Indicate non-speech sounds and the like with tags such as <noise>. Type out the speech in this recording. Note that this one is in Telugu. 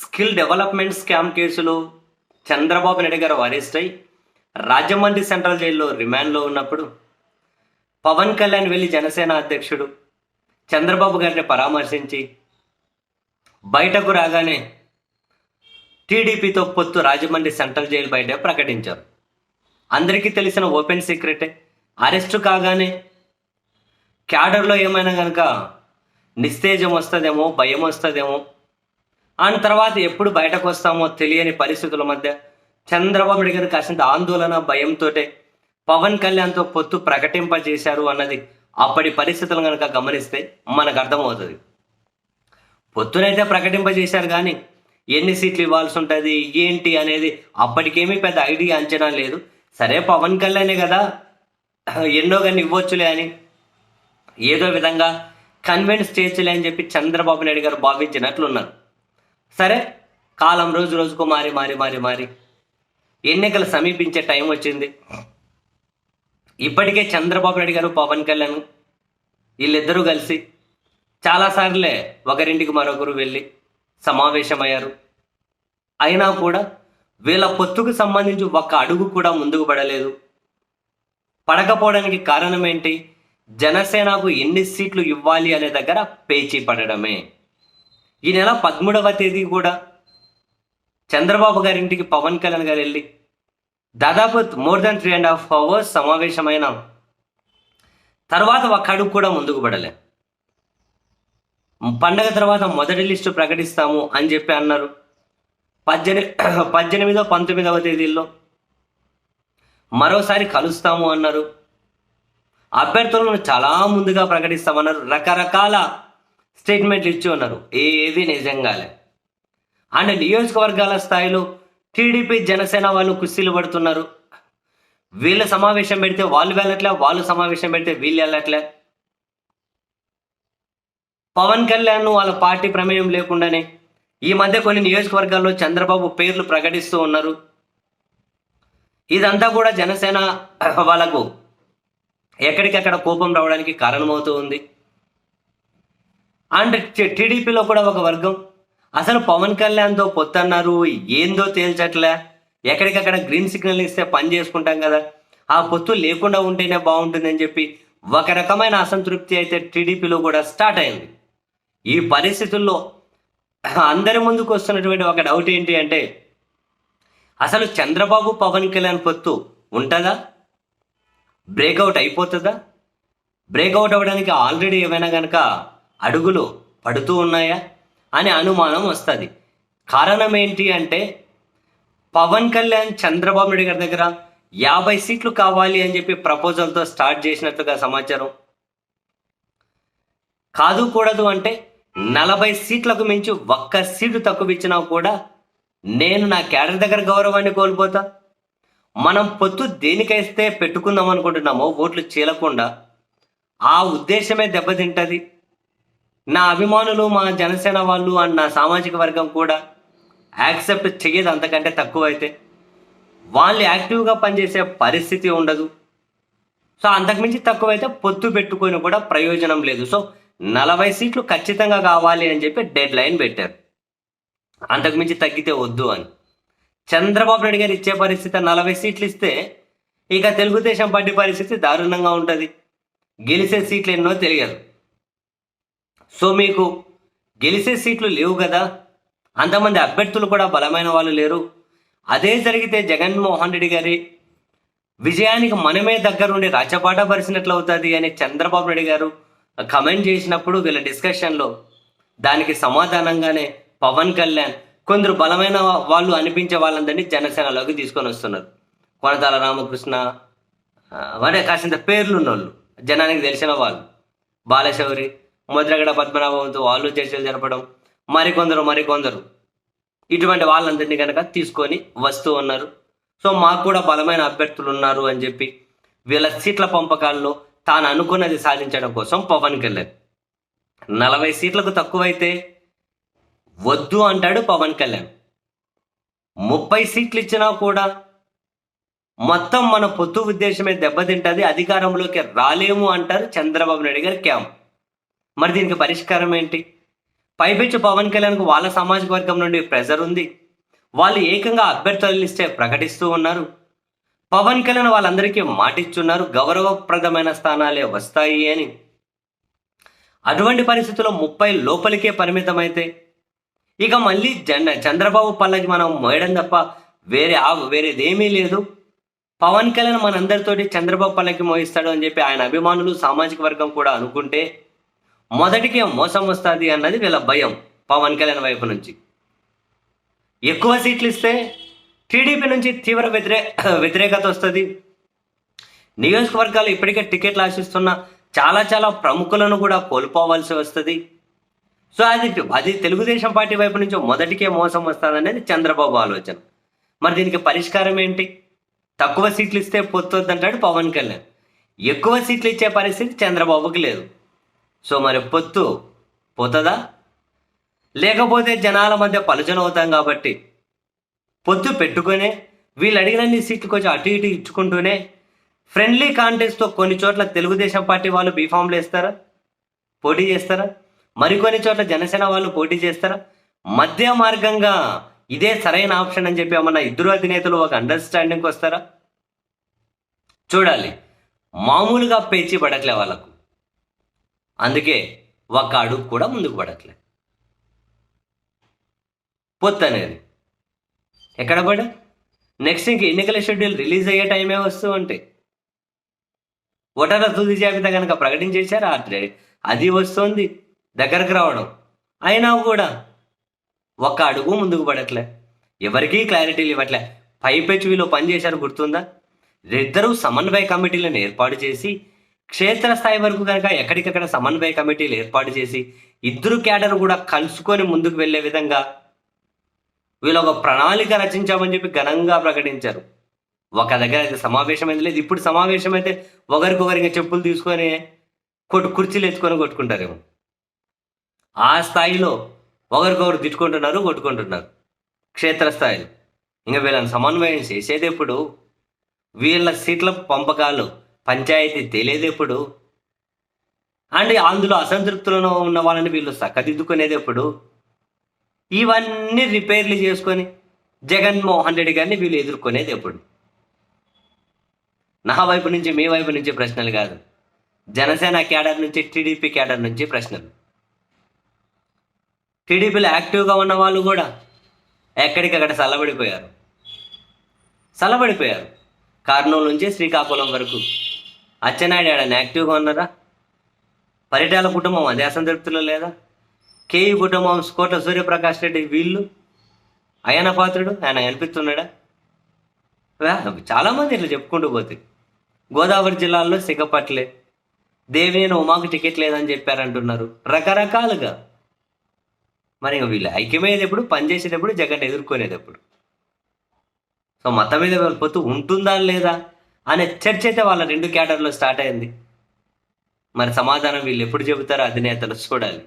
స్కిల్ డెవలప్మెంట్ స్కామ్ కేసులో చంద్రబాబు నాయుడు గారు అరెస్ట్ అయి రాజమండ్రి సెంట్రల్ జైల్లో రిమాండ్లో ఉన్నప్పుడు పవన్ కళ్యాణ్ వెళ్ళి జనసేన అధ్యక్షుడు చంద్రబాబు గారిని పరామర్శించి బయటకు రాగానే టీడీపీతో పొత్తు రాజమండ్రి సెంట్రల్ జైలు బయట ప్రకటించారు. అందరికీ తెలిసిన ఓపెన్ సీక్రెటే అరెస్టు కాగానే క్యాడర్లో ఏమైనా కనుక నిస్తేజం వస్తుందేమో భయం వస్తుందేమో ఆ తర్వాత ఎప్పుడు బయటకు వస్తామో తెలియని పరిస్థితుల మధ్య చంద్రబాబు నాయుడు గారు కాసింత ఆందోళన భయంతోటే పవన్ కళ్యాణ్తో పొత్తు ప్రకటింపజేశారు అన్నది అప్పటి పరిస్థితులు కనుక గమనిస్తే మనకు అర్థమవుతుంది. పొత్తునైతే ప్రకటింపజేశారు కానీ ఎన్ని సీట్లు ఇవ్వాల్సి ఉంటుంది ఏంటి అనేది అప్పటికేమీ పెద్ద ఐడియా అంచనా లేదు. సరే పవన్ కళ్యాణే కదా ఎన్నో కానీ ఇవ్వచ్చులే అని ఏదో విధంగా కన్విన్స్ చేయొచ్చులే అని చెప్పి చంద్రబాబు నాయుడు గారు భావించినట్లున్నారు. సరే కాలం రోజు రోజుకు మారి మారి మారి మారి. ఎన్నికలు సమీపించే టైం వచ్చింది. ఇప్పటికే చంద్రబాబు నాయుడు గారు పవన్ కళ్యాణ్ వీళ్ళిద్దరూ కలిసి చాలాసార్లే ఒకరింటికి మరొకరు వెళ్ళి సమావేశమయ్యారు. అయినా కూడా వీళ్ళ పొత్తుకు సంబంధించి ఒక్క అడుగు కూడా ముందుకు పడలేదు. పడకపోవడానికి కారణం ఏంటి? జనసేనకు ఎన్ని సీట్లు ఇవ్వాలి అనే దగ్గర పేచీ పడడమే. ఈ నెల పదమూడవ తేదీ కూడా చంద్రబాబు గారి ఇంటికి పవన్ కళ్యాణ్ గారు వెళ్ళి దాదాపు more than three and half hours సమావేశమైన తర్వాత ఒక అడుగు కూడా ముందుకు పడలే. పండగ తర్వాత మొదటి లిస్టు ప్రకటిస్తాము అని చెప్పి అన్నారు. పద్దెనిమిది <clears throat> పద్దెనిమిదో పంతొమ్మిదవ తేదీల్లో మరోసారి కలుస్తాము అన్నారు. అభ్యర్థులను చాలా ముందుగా ప్రకటిస్తామన్నారు. రకరకాల స్టేట్మెంట్లు ఇచ్చి ఉన్నారు. ఏది నిజంగాలే. అండ్ నియోజకవర్గాల స్థాయిలో టీడీపీ జనసేన వాళ్ళు కుస్తీలు పడుతున్నారు. వీళ్ళ సమావేశం పెడితే వాళ్ళు వెళ్ళట్లే వాళ్ళు సమావేశం పెడితే వీళ్ళు వెళ్ళట్లే. పవన్ కళ్యాణ్ వాళ్ళ పార్టీ ప్రమేయం లేకుండానే ఈ మధ్య కొన్ని నియోజకవర్గాల్లో చంద్రబాబు పేర్లు ప్రకటిస్తూ ఉన్నారు. ఇదంతా కూడా జనసేన వాళ్ళకు ఎక్కడికక్కడ కోపం రావడానికి కారణమవుతూ ఉంది. అండ్ టీడీపీలో కూడా ఒక వర్గం. అసలు పవన్ కళ్యాణ్తో పొత్తన్నారు ఏందో తేల్చట్లే. ఎక్కడికక్కడ గ్రీన్ సిగ్నల్ ఇస్తే పని చేసుకుంటాం కదా. ఆ పొత్తు లేకుండా ఉంటేనే బాగుంటుందని చెప్పి ఒక రకమైన అసంతృప్తి అయితే టీడీపీలో కూడా స్టార్ట్ అయింది. ఈ పరిస్థితుల్లో అందరి ముందుకు వస్తున్నటువంటి ఒక డౌట్ ఏంటి అంటే అసలు చంద్రబాబు పవన్ కళ్యాణ్ పొత్తు ఉంటుందా? బ్రేక్అవుట్ అయిపోతుందా? బ్రేక్అవుట్ అవ్వడానికి ఆల్రెడీ ఏమైనా కనుక అడుగులు పడుతూ ఉన్నాయా అనే అనుమానం వస్తుంది. కారణం ఏంటి అంటే పవన్ కళ్యాణ్ చంద్రబాబు నాయుడు గారి దగ్గర యాభై సీట్లు కావాలి అని చెప్పి ప్రపోజల్తో స్టార్ట్ చేసినట్లుగా సమాచారం. కాదు కూడదు అంటే నలభై సీట్లకు మించి ఒక్క సీటు తక్కువ ఇచ్చినా కూడా నేను నా క్యాడర్ దగ్గర గౌరవాన్ని కోల్పోతా. మనం పొత్తు దేనికైస్తే పెట్టుకుందాం అనుకుంటున్నామో ఓట్లు చీలకుండా ఆ ఉద్దేశమే దెబ్బతింటది. నా అభిమానులు మా జనసేన వాళ్ళు అండ్ నా సామాజిక వర్గం కూడా యాక్సెప్ట్ చేయదు అంతకంటే తక్కువ అయితే వాళ్ళు యాక్టివ్గా పనిచేసే పరిస్థితి ఉండదు. సో అంతకుమించి తక్కువైతే పొత్తు పెట్టుకొని కూడా ప్రయోజనం లేదు. సో నలభై సీట్లు ఖచ్చితంగా కావాలి అని చెప్పి డెడ్ లైన్ పెట్టారు. అంతకుమించి తగ్గితే వద్దు అని. చంద్రబాబు నాయుడు గారు ఇచ్చే పరిస్థితి నలభై సీట్లు ఇస్తే ఇక తెలుగుదేశం పార్టీ పరిస్థితి దారుణంగా ఉంటుంది. గెలిచే సీట్లు ఎన్నో తెలియదు. సో మీకు గెలిచే సీట్లు లేవు కదా? అంతమంది అభ్యర్థులు కూడా బలమైన వాళ్ళు లేరు. అదే జరిగితే జగన్మోహన్ రెడ్డి గారి విజయానికి మనమే దగ్గరుండి రచ్చపాట పరిచినట్లు అవుతుంది అని చంద్రబాబు నాయుడు గారు కమెంట్ చేసినప్పుడు వీళ్ళ డిస్కషన్లో దానికి సమాధానంగానే పవన్ కళ్యాణ్ కొందరు బలమైన వాళ్ళు అనిపించే వాళ్ళందరినీ జనసేనలోకి తీసుకొని వస్తున్నారు. కొనతాల రామకృష్ణ ఆ, అంటే కాసింత పేర్లు ఉన్నోళ్ళు జనానికి తెలిసిన వాళ్ళు. బాలశౌరి ముద్రగడ పద్మనాభంతో వాళ్ళు చర్చలు జరపడం మరికొందరు మరికొందరు. ఇటువంటి వాళ్ళందరినీ కనుక తీసుకొని వస్తూ ఉన్నారు. సో మాకు కూడా బలమైన అభ్యర్థులు ఉన్నారు అని చెప్పి వీళ్ళ సీట్ల పంపకాల్లో తాను అనుకున్నది సాధించడం కోసం పవన్ కళ్యాణ్. నలభై సీట్లకు తక్కువైతే వద్దు అంటాడు పవన్ కళ్యాణ్. ముప్పై సీట్లు ఇచ్చినా కూడా మొత్తం మన పొత్తు ఉద్దేశమే దెబ్బతింటది అధికారంలోకి రాలేము అంటారు చంద్రబాబు నాయుడు గారి క్యాంప్. మరి దీనికి పరిష్కారం ఏంటి? పైపెచ్చు పవన్ కళ్యాణ్కు వాళ్ళ సామాజిక వర్గం నుండి ప్రెజర్ ఉంది. వాళ్ళు ఏకంగా అభ్యర్థుల లిస్టే ప్రకటిస్తూ ఉన్నారు. పవన్ కళ్యాణ్ వాళ్ళందరికీ మాటిచ్చున్నారు. గౌరవప్రదమైన స్థానాలే వస్తాయి అని. అటువంటి పరిస్థితుల్లో ముప్పై లోపలికే పరిమితమైతే ఇక మళ్ళీ జన్ చంద్రబాబు పల్లకి మనం మోయడం తప్ప వేరే ఆ- వేరేదేమీ లేదు. పవన్ కళ్యాణ్ మనందరితోటి చంద్రబాబు పల్లకి మోయిస్తాడు అని చెప్పి ఆయన అభిమానులు సామాజిక వర్గం కూడా అనుకుంటే మొదటికే మోసం వస్తుంది అన్నది వీళ్ళ భయం పవన్ కళ్యాణ్ వైపు నుంచి. ఎక్కువ సీట్లు ఇస్తే టీడీపీ నుంచి తీవ్ర వ్యతిరే వ్యతిరేకత వస్తుంది. నియోజకవర్గాలు ఇప్పటికే టికెట్లు ఆశిస్తున్న చాలా చాలా ప్రముఖులను కూడా కోల్పోవాల్సి వస్తుంది. సో అది అది తెలుగుదేశం పార్టీ వైపు నుంచి మొదటికే మోసం వస్తుంది అనేది చంద్రబాబు ఆలోచన. మరి దీనికి పరిష్కారం ఏంటి? తక్కువ సీట్లు ఇస్తే పొత్తొద్దంటాడు పవన్ కళ్యాణ్. ఎక్కువ సీట్లు ఇచ్చే పరిస్థితి చంద్రబాబుకి లేదు. సో మరి పొత్తు పోతుందా? లేకపోతే జనాల మధ్య పలుచన అవుతాం కాబట్టి పొత్తు పెట్టుకునే వీళ్ళు అడిగినన్ని సీట్లు కొంచెం అటు ఇటు ఇచ్చుకుంటూనే ఫ్రెండ్లీ కాంటెస్ట్తో కొన్ని చోట్ల తెలుగుదేశం పార్టీ వాళ్ళు బీఫామ్లు వేస్తారా? పోటీ చేస్తారా? మరికొన్ని చోట్ల జనసేన వాళ్ళు పోటీ చేస్తారా? మధ్య మార్గంగా ఇదే సరైన ఆప్షన్ అని చెప్పి ఏమన్నా ఇద్దరు అధినేతలు ఒక అండర్స్టాండింగ్కి వస్తారా చూడాలి. మామూలుగా పేచి పడట్లే వాళ్ళకు. అందుకే ఒక అడుగు కూడా ముందుకు పడట్లే. పొత్తు అనేది. ఎక్కడ పడ? నెక్స్ట్ ఇంక ఎన్నికల షెడ్యూల్ రిలీజ్ అయ్యే టైమే వస్తూ ఉంటాయి ఓటర్ల తుది జాబితా కనుక ప్రకటించేశారు? ఆ ట్రే- అది వస్తుంది. దగ్గరకు రావడం. అయినా కూడా ఒక్క అడుగు ముందుకు పడట్లే. ఎవరికీ క్లారిటీలు ఇవ్వట్లే పైపెచ్చు వీళ్ళు పనిచేశారు గుర్తుందా? ఇద్దరు సమన్వయ కమిటీలను ఏర్పాటు చేసి క్షేత్రస్థాయి వరకు కనుక ఎక్కడికక్కడ సమన్వయ కమిటీలు ఏర్పాటు చేసి ఇద్దరు క్యాడర్ కూడా కలుసుకొని ముందుకు వెళ్ళే విధంగా వీళ్ళు ఒక ప్రణాళిక రచించామని చెప్పి ఘనంగా ప్రకటించారు. ఒక దగ్గర అయితే సమావేశం అయితే లేదు. ఇప్పుడు సమావేశం అయితే ఒకరికొకరి ఇంకా చెప్పులు తీసుకొని కొట్టు కుర్చీలు ఎత్తుకొని కొట్టుకుంటారేమో. ఆ స్థాయిలో ఒకరికొకరు తిట్టుకుంటున్నారు కొట్టుకుంటున్నారు. క్షేత్రస్థాయిలో ఇంకా వీళ్ళని సమన్వయం చేసేది ఎప్పుడు? వీళ్ళ సీట్ల పంపకాలు పంచాయతీ తెలియదు ఎప్పుడు. అండ్ అందులో అసంతృప్తులను ఉన్న వాళ్ళని వీళ్ళు చక్కదిద్దుకునేది ఎప్పుడు. ఇవన్నీ రిపేర్లు చేసుకొని జగన్మోహన్ రెడ్డి గారిని వీళ్ళు ఎదుర్కొనేది ఎప్పుడు. నా వైపు నుంచి మీ వైపు నుంచి ప్రశ్నలు కాదు. జనసేన క్యాడర్ నుంచి టీడీపీ క్యాడర్ నుంచి ప్రశ్నలు. టీడీపీలో యాక్టివ్గా ఉన్న వాళ్ళు కూడా ఎక్కడికక్కడ చల్లబడిపోయారు చల్లబడిపోయారు కర్నూలు నుంచి శ్రీకాకుళం వరకు. అచ్చెన్నాయుడు ఏడన్నా యాక్టివ్గా ఉన్నారా? పరిటాల కుటుంబం అదే అసంతృప్తిలో లేదా? కేయు కుటుంబం కోట సూర్యప్రకాష్ రెడ్డి వీళ్ళు? అయన పాత్రుడు? ఆయన కనిపిస్తున్నాడా? చాలామంది ఇట్లా చెప్పుకుంటూ పోతే. గోదావరి జిల్లాలో సిగ్గపట్లే దేవినేని ఉమాకు టికెట్ లేదని చెప్పారంటున్నారు. రకరకాలుగా. మరి వీళ్ళు ఐక్యమయ్యేది ఎప్పుడు పనిచేసేటప్పుడు జగన్ ఎదుర్కొనేటప్పుడు. సో మతం మీద వీళ్ళ పొత్తు ఉంటుందా లేదా? అనే చర్చ అయితే వాళ్ళ రెండు క్యాడర్లో స్టార్ట్ అయింది. మరి సమాధానం వీళ్ళు ఎప్పుడు చెబుతారో అధినేతలు చూడాలి.